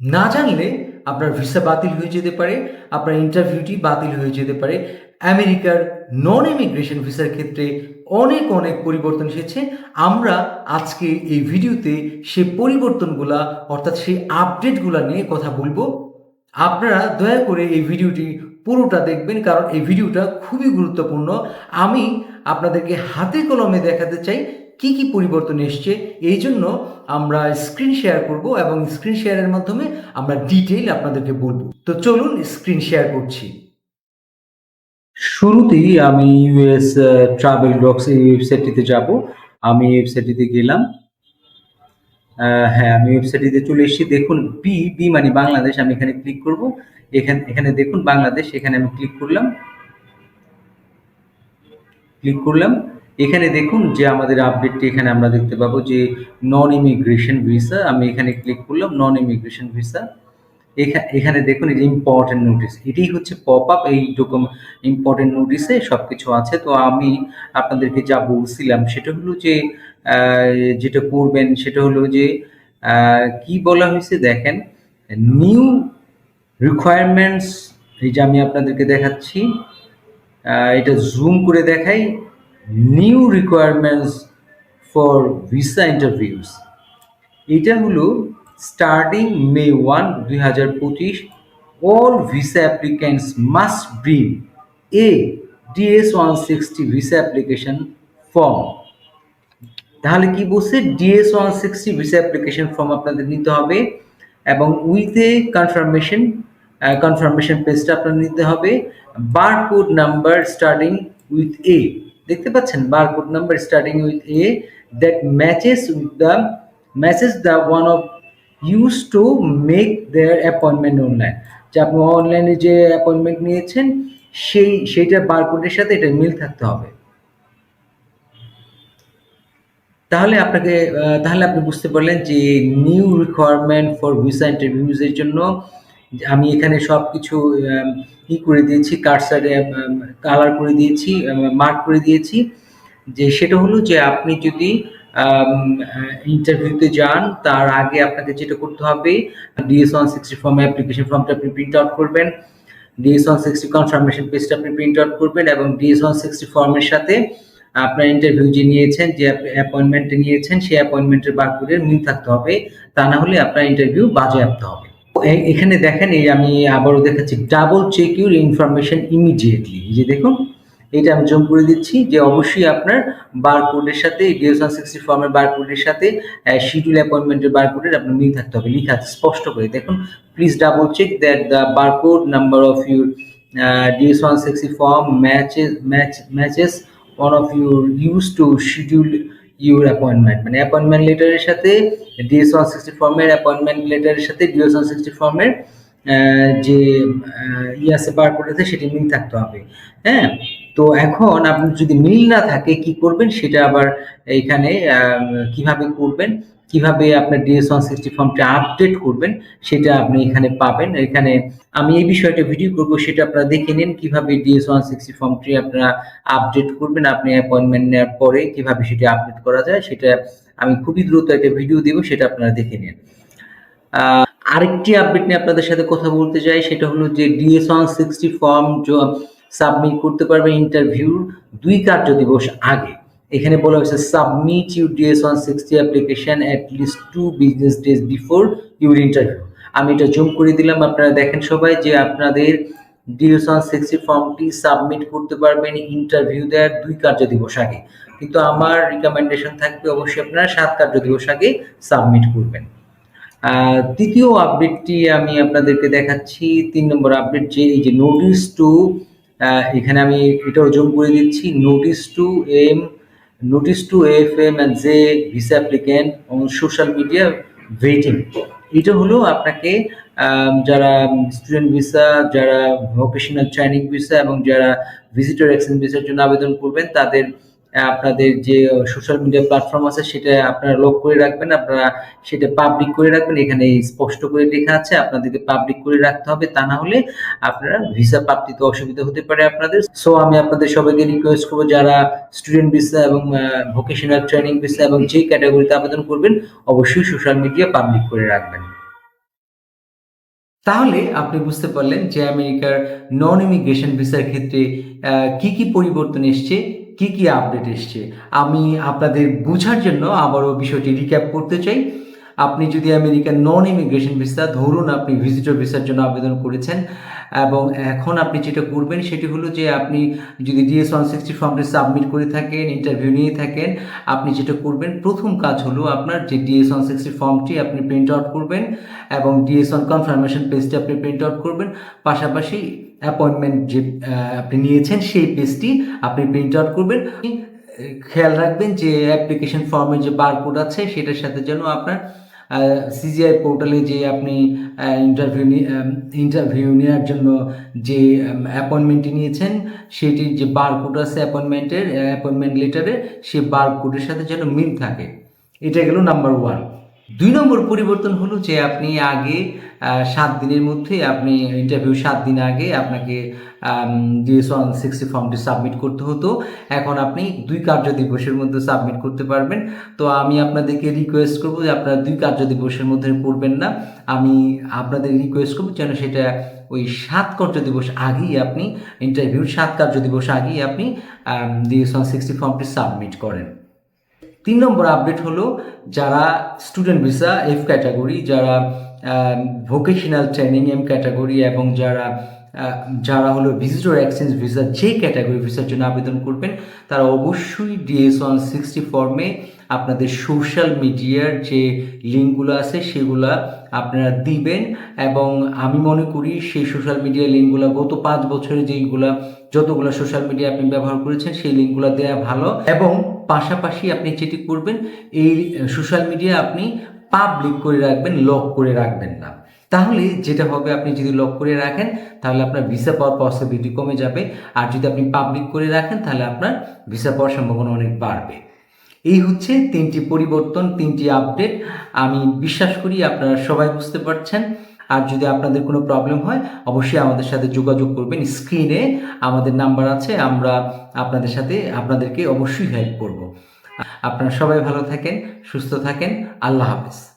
না জানলে আপনার ভিসা বাতিল হয়ে যেতে পারে, আপনার ইন্টারভিউটি বাতিল হয়ে যেতে পারে। আমেরিকার নন ইমিগ্রেশন ভিসার ক্ষেত্রে অনেক অনেক পরিবর্তন এসেছে। আমরা আজকে এই ভিডিওতে সে পরিবর্তনগুলা, অর্থাৎ সেই আপডেটগুলা নিয়ে কথা বলব। আপনারা দয়া করে এই ভিডিওটি পুরোটা দেখবেন, কারণ এই ভিডিওটা খুবই গুরুত্বপূর্ণ। আমি আপনাদেরকে হাতে কলমে দেখাতে চাই কি কি পরিবর্তন এসছে, এই জন্য আমরা স্ক্রিন শেয়ার করব এবং স্ক্রিন শেয়ারের মাধ্যমে আমরা ডিটেইল আপনাদেরকে বলব। তো চলুন স্ক্রিন শেয়ার করছি। শুরুতেই আমি ইউএস ট্রাভেল ডক্স এই ওয়েবসাইটটিতে যাব। আমি ওয়েবসাইটটিতে গেলাম। হ্যাঁ আমি ওয়েবসাইটটিতে চলে এসেছি। দেখুন বি বি মানে বাংলাদেশ, আমি এখানে ক্লিক করব। এখানে এখানে দেখুন বাংলাদেশ, এখানে আমি ক্লিক করলাম। ক্লিক করলাম। এখানে দেখুন যে আমাদের আপডেটটি এখানে আমরা দেখতে পাবো যে নন ইমিগ্রেশন ভিসা আমি এখানে ক্লিক করলাম নন ইমিগ্রেশন ভিসা এখানে দেখুন এই যে ইম্পর্টেন্ট নোটিস এটাই হচ্ছে পপ আপ এই রকম ইম্পর্টেন্ট নোটিসে সব কিছু আছে। তো আমি আপনাদেরকে যা বলছিলাম সেটা হলো যে যেটা করবেন সেটা হলো যে কি বলা হয়েছে দেখেন নিউ রিকোয়ারমেন্টস এই যে আমি আপনাদেরকে দেখাচ্ছি এটা জুম করে দেখাই। New requirements for visa interviews এটা হলো স্টার্টিং মে ওয়ান দুই হাজার পঁচিশ all visa applicants must bring a DS one sixty visa application form তাহলে কি বলছে? DS one sixty visa application form আপনাদের নিতে হবে এবং উইথ এ কনফার্মেশন কনফার্মেশন পেজটা আপনার নিতে হবে। Barcode number starting with A দেখতে পাচ্ছেন? Barcode number starting with A that matches with the matches the one of use to make their appointment online যে আপনি অনলাইনে যে অ্যাপয়েন্টমেন্ট নিয়েছেন, সেই সেইটার বারকোডের সাথে এটা মিল থাকতে হবে। তাহলে আপনাকে তাহলে আপনি বুঝতে পারলেন যে নিউ রিকোয়ারমেন্ট ফর ভিসা ইন্টারভিউজের জন্য আমি এখানে সব কিছু ই করে দিয়েছি কার্সারে কালার করে দিয়েছি মার্ক করে দিয়েছি। যে সেটা হলো যে আপনি যদি ইন্টারভিউতে যান, তার আগে আপনাকে যেটা করতে হবে DS one sixty form application ফর্মটা আপনি প্রিন্ট আউট করবেন। ডিএস ওয়ান সিক্সটি কনফার্মেশন পেজটা আপনি প্রিন্ট আউট করবেন এবং ডিএস ওয়ান সিক্সটি ফর্মের সাথে আপনার ইন্টারভিউ যে নিয়েছেন, যে অ্যাপয়েন্টমেন্ট নিয়েছেন, সেই অ্যাপয়েন্টমেন্টের বারকোডের মিল থাকতে হবে। তা না হলে আপনার ইন্টারভিউ বাজেয়াপ্ত হবে। এখানে দেখেন, এই আমি আবারও দেখাচ্ছি double check your information immediately যে দেখুন, এটা আমি জুম করে দিচ্ছি যে অবশ্যই আপনার বারকোডের সাথে ডিএস ওয়ান সিক্সটি ফর্মের বারকোডের সাথে শিডিউল অ্যাপয়েন্টমেন্টের বারকোডের আপনার মিল থাকতে হবে। লিখা স্পষ্ট করে। দেখুন please double check that the barcode number of your DS one sixty form matches match matches one of your use to schedule your appointment মানে অ্যাপয়েন্টমেন্ট লেটারের সাথে ডিএস ওয়ান সিক্সটি ফর্মের অ্যাপয়েন্টমেন্ট লেটারের সাথে ডিএস ওয়ান সিক্সটি ফর্মের যে ইয়ে আছে বারকোড আছে, সেটি মিল থাকতে হবে। হ্যাঁ? তো এখন আপনি যদি মিল না থাকে, কি করবেন? সেটা আবার এখানে কীভাবে করবেন? কীভাবে আপনার ডিএস ওয়ান সিক্সটি ফর্মটা আপডেট করবেন? সেটা আপনি এখানে পাবেন। এখানে আমি এই বিষয়টা ভিডিও করব, সেটা আপনারা দেখে নিন। কীভাবে ডিএস ওয়ান সিক্সটি ফর্মটি আপনারা আপডেট করবেন, আপনি অ্যাপয়েন্টমেন্ট নেওয়ার পরে কীভাবে সেটা আপডেট করা যায়, সেটা আমি খুবই দ্রুত একটা ভিডিও দিব, সেটা আপনারা দেখে নিন। আরেকটি আপডেট নিয়ে আপনাদের সাথে কথা বলতে চাই, সেটা হলো যে DS one sixty form submit করতে পারবে ইন্টারভিউর দুই কার্য দিবস আগে। এখানে বলা হয়েছে submit you DS one sixty application at least two business days before your interview আমি এটা জুম করে দিলাম, আপনারা দেখেন সবাই যে আপনাদের ডিএস ওয়ান সিক্সটি ফর্মটি সাবমিট করতে পারবেন ইন্টারভিউ দেওয়ার দুই কার্য দিবস আগে। কিন্তু আমার রিকমেন্ডেশন থাকবে অবশ্যই আপনারা সাত কার্য দিবস আগে সাবমিট করবেন। তৃতীয় আপডেটটি আমি আপনাদেরকে দেখাচ্ছি। তিন নম্বর আপডেট যে এই যে নোটিস টু এখানে আমি এটাও জুম করে দিচ্ছি। Notice to M notice to F M and J visa applicant on social media waiting এটা হলো আপনাকে যারা স্টুডেন্ট ভিসা যারা ভোকেশনাল ট্রেনিং ভিসা এবং যারা ভিজিটর এক্সচেঞ্জ ভিসার জন্য আবেদন করবেন, তাদের আপনাদের যে সোশ্যাল মিডিয়া প্ল্যাটফর্ম আছে, সেটা আপনারা লক করে রাখবেন, আপনারা সেটা পাবলিক করে রাখবেন, এখানে স্পষ্ট করে লেখা আছে, আপনাদেরকে পাবলিক করে রাখতে হবে, তা না হলে আপনারা ভিসা প্রাপ্তিতে অসুবিধা হতে পারে আপনাদের। সো আমি আপনাদের সবাইকে রিকোয়েস্ট করব, যারা স্টুডেন্ট ভিসা এবং ভোকেশনাল ট্রেনিং ভিসা এবং যে ক্যাটাগরিতে আবেদন করবেন, অবশ্যই সোশ্যাল মিডিয়া পাবলিক করে রাখবেন। তাহলে আপনি বুঝতে পারলেন যে আমেরিকার নন ইমিগ্রেশন ভিসার ক্ষেত্রে কি কি পরিবর্তন এসছে কি কি আপডেট এসছে? আমি আপনাদের বোঝার জন্য আবারও বিষয়টি রিক্যাপ করতে চাই। আপনি যদি আমেরিকান নন ইমিগ্রেশন ভিসা ধরুন, আপনি ভিজিটর ভিসার জন্য আবেদন করেছেন এবং এখন আপনি যেটা করবেন সেটি হলো যে আপনি যদি ডিএস ওয়ান সিক্সটি ফর্মটি সাবমিট করে থাকেন ইন্টারভিউ নিয়ে থাকেন, আপনি যেটা করবেন, প্রথম কাজ হলো আপনার যে ডিএস ওয়ান সিক্সটি ফর্মটি আপনি প্রিন্ট আউট করবেন এবং ডিএস ওয়ান কনফার্মেশন পেজটি আপনি প্রিন্ট আউট করবেন। পাশাপাশি অ্যাপয়েন্টমেন্ট যে আপনি নিয়েছেন সেই পেজটি আপনি প্রিন্ট আউট করবেন। খেয়াল রাখবেন যে অ্যাপ্লিকেশন ফর্মের যে বারকোড আছে সেটার সাথে যেন আপনার সিজিআই পোর্টালে যে আপনি ইন্টারভিউ ইন্টারভিউ নেওয়ার জন্য যে অ্যাপয়েন্টমেন্টটি নিয়েছেন, সেটির যে বারকোড আছে অ্যাপয়েন্টমেন্টের অ্যাপয়েন্টমেন্ট লেটারে সে বারকোডের সাথে যেন মিল থাকে। এটা গেল নাম্বার ওয়ান দুই নম্বর পরিবর্তন হলো যে আপনি আগে সাত দিনের মধ্যে আপনি ইন্টারভিউ সাত দিন আগে আপনাকে ডিএস ওয়ান সিক্সটি ফর্মটি সাবমিট করতে হতো। এখন আপনি দুই কার্য দিবসের মধ্যে সাবমিট করতে পারবেন। তো আমি আপনাদেরকে রিকোয়েস্ট করব যে আপনারা দুই কার্য দিবসের মধ্যে পড়বেন না। আমি আপনাদের রিকোয়েস্ট করব যেন সেটা ওই সাত কার্য দিবস আগেই আপনি ইন্টারভিউর সাত কার্য দিবস আগেই আপনি ডিএস ওয়ান সিক্সটি ফর্মটি সাবমিট করেন। তিন নম্বর আপডেট হলো যারা স্টুডেন্ট ভিসা এফ ক্যাটাগরি যারা ভোকেশনাল ট্রেনিং এম ক্যাটাগরি এবং যারা যারা হলো ভিজিটর এক্সচেঞ্জ ভিসা যে ক্যাটাগরি ভিসার জন্য আবেদন করবেন, তারা অবশ্যই ডিএস ওয়ান সিক্সটি ফর্মে আপনাদের সোশ্যাল মিডিয়ার যে লিঙ্কগুলো আছে সেগুলা আপনারা দিবেন এবং আমি মনে করি সেই সোশ্যাল মিডিয়া লিঙ্কগুলো গত পাঁচ বছরে যেইগুলা যতগুলো সোশ্যাল মিডিয়া আপনি ব্যবহার করেছেন সেই লিঙ্কগুলো দেওয়া ভালো এবং পাশাপাশি আপনি যেটি করবেন এই সোশ্যাল মিডিয়া আপনি পাবলিক করে রাখবেন লক করে রাখবেন না। তাহলে যেটা হবে, আপনি যদি লক করে রাখেন, তাহলে আপনার ভিসা পাওয়ার পসিবিলিটি কমে যাবে। আর যদি আপনি পাবলিক করে রাখেন, তাহলে আপনার ভিসা পাওয়ার সম্ভাবনা অনেক বাড়বে। এই হচ্ছে তিনটি পরিবর্তন, তিনটি আপডেট। আমি বিশ্বাস করি আপনারা সবাই বুঝতে পারছেন। আর যদি আপনাদের কোনো প্রবলেম হয়, অবশ্যই আমাদের সাথে যোগাযোগ করবেন। স্ক্রিনে আমাদের নাম্বার আছে, আমরা আপনাদের সাথে, আপনাদেরকে অবশ্যই হেল্প করব। আপনারা সবাই ভালো থাকেন, সুস্থ থাকেন। আল্লাহ হাফেজ।